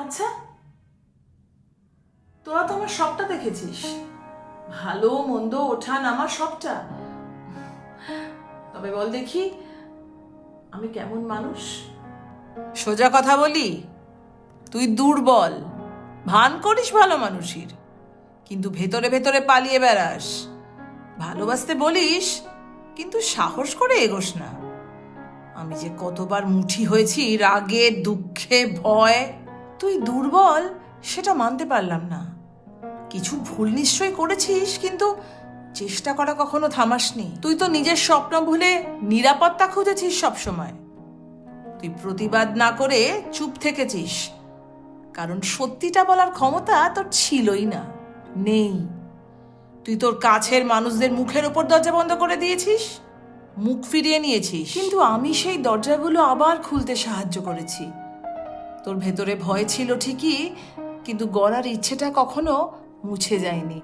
আচ্ছা। তোরা তো আমার সবটা দেখেছিস। ভালো, মন্দ, ওঠান, আমার সবটা। তবে বল দেখি, আমি কেমন মানুষ? সোজা কথা বলি, তুই দুর্বল। ভান করিস ভালো মানুষের, কিন্তু ভেতরে ভেতরে পালিয়ে বেড়াস। ভালোবাসতে বলিস, কিন্তু সাহস করে এগোস না। আমি যে কতবার মুঠি হয়েছি, রাগে, দুঃখে, ভয়। তুই দুর্বল সেটা মানতে পারলাম না। কিছু ভুল নিশ্চয় করেছিস, কিন্তু চেষ্টা করা কখনো থামাসনি। তুই তো নিজের স্বপ্ন ভুলে নিরাপত্তা খুঁজেছিস সবসময়। তুই প্রতিবাদ না করে চুপ থেকেছিস। কারণ সত্যিটা বলার ক্ষমতা তোর ছিলই না, নেই। তুই তোর কাছের মানুষদের মুখের ওপর দরজা বন্ধ করে দিয়েছিস, মুখ ফিরিয়ে নিয়েছিস। কিন্তু আমি সেই দরজাগুলো আবার খুলতে সাহায্য করেছি। তোর ভেতরে ভয় ছিল ঠিকই, কিন্তু গড়ার ইচ্ছেটা কখনো মুছে যায়নি।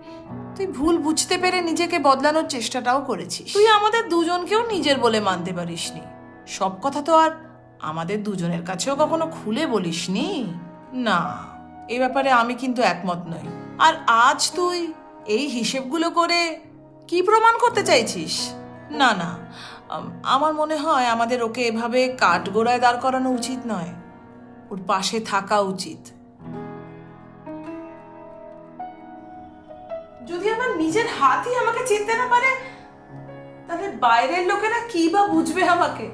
তুই ভুল বুঝতে পেরে নিজেকে বদলানোর চেষ্টাটাও করেছিস। তুই আমাদের দুজনকেও নিজের বলে মানতে পারিসনি। সব কথা তো আর আমাদের দুজনের কাছেও কখনো খুলে বলিসনি? না, এ ব্যাপারে আমি কিন্তু একমত নই। আর আজ তুই এই হিসেবগুলো করে কি প্রমাণ করতে চাইছিস? না না আমার মনে হয় আমাদের ওকে এভাবে কাঠগোড়ায় দাঁড় করানো উচিত নয়। ওর পাশে থাকা উচিত। যদি আমার নিজের হাতই আমাকে চিনতে না পারে, তাহলে বাইরের লোকেরা কি বা বুঝবে আমাকে?